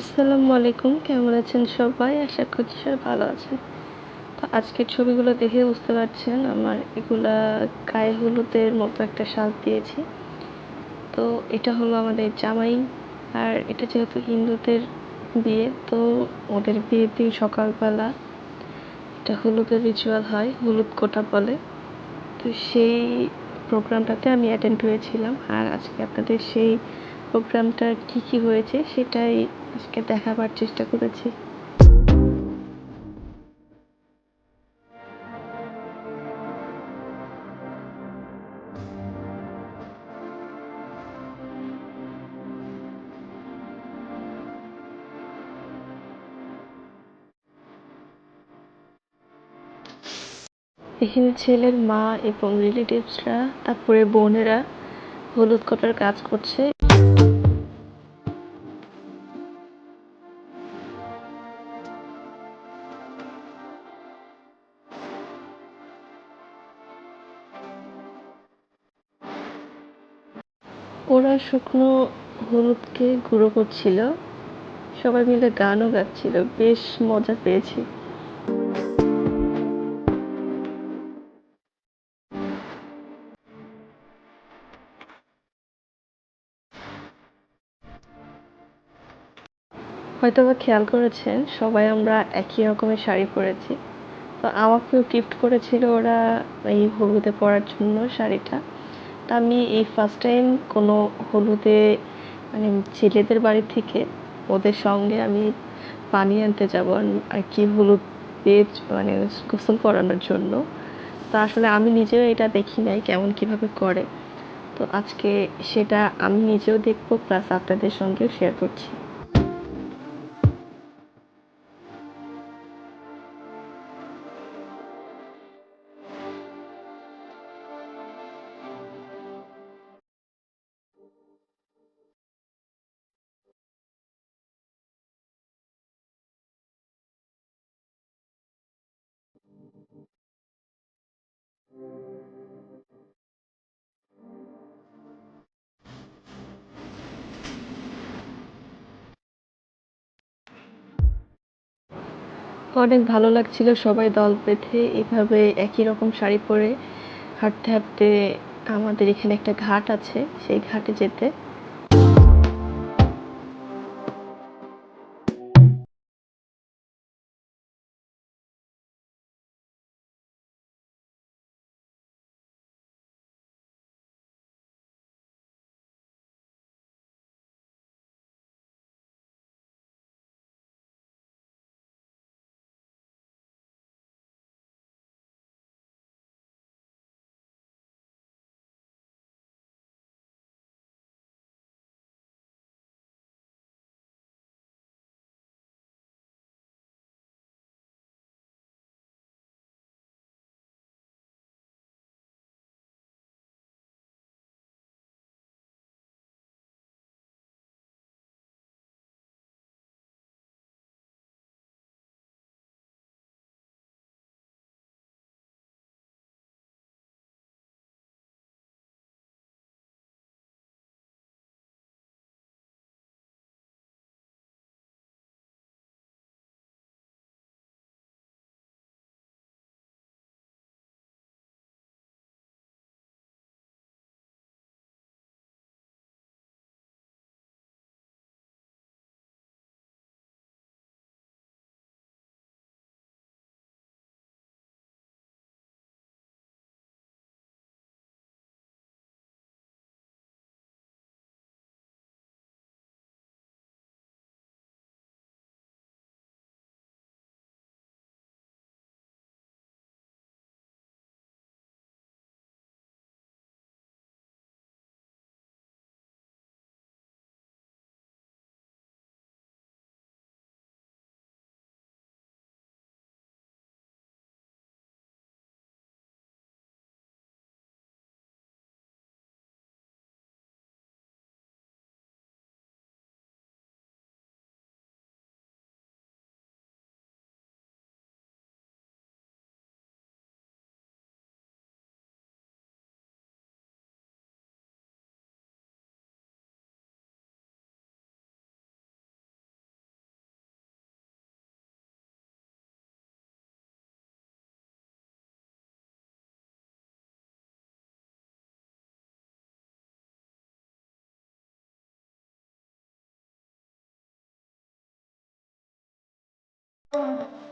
আসসালামু আলাইকুম, কেমন আছেন সবাই? আশা করছি সবাই ভালো আছেন। তো আজকের ছবিগুলো দেখে বুঝতে পারছেন, আমার এগুলা গায়ে হলুদের মতো একটা সাজ দিয়েছি। তো এটা হলো আমাদের জামাই, আর এটা যেহেতু হিন্দুদের বিয়ে, তো ওদের বিয়ের দিন সকালবেলা এটা হলুদের রিচুয়াল হয়, হলুদ কোটা বলে। তো সেই প্রোগ্রামটাতে আমি অ্যাটেন্ড হয়েছিলাম আর আজকে আপনাদের সেই প্রোগ্রামটার কী কী হয়েছে সেটাই আজকে দেখাবার চেষ্টা করেছি। এখানে ছেলের মা এবং রিলেটিভসরা তারপরে বোনেরা হলুদ কটার কাজ করছে। ওরা শুকনো হলুদকে গুঁড়ো করছিল। সবাই মিলে গানও গাচ্ছিল। বেশ মজা পেয়েছি। হয়তো বা খেয়াল করেছেন, সবাই আমরা একই রকমের শাড়ি পরেছি। তো আমাকেও গিফট করেছিল ওরা এই হলুদে পরার জন্য শাড়িটা। আমি এই ফার্স্ট টাইম কোনো হলুদে মানে ছেলেদের বাড়ি থেকে ওদের সঙ্গে আমি পানি আনতে যাব আর কি হলুদ পেজ মানে গোসল করানোর জন্য। তা আসলে আমি নিজেও এটা দেখি নাই কেমন কীভাবে করে। তো আজকে সেটা আমি নিজেও দেখব প্লাস আপনাদের সঙ্গেও শেয়ার করছি। অনেক ভালো লাগছিল সবাই দল বেঁধে এভাবে একই রকম শাড়ি পরে হাঁটতে হাঁটতে আমাদের এখানে একটা ঘাট আছে, সেই ঘাটে যেতে। Oh.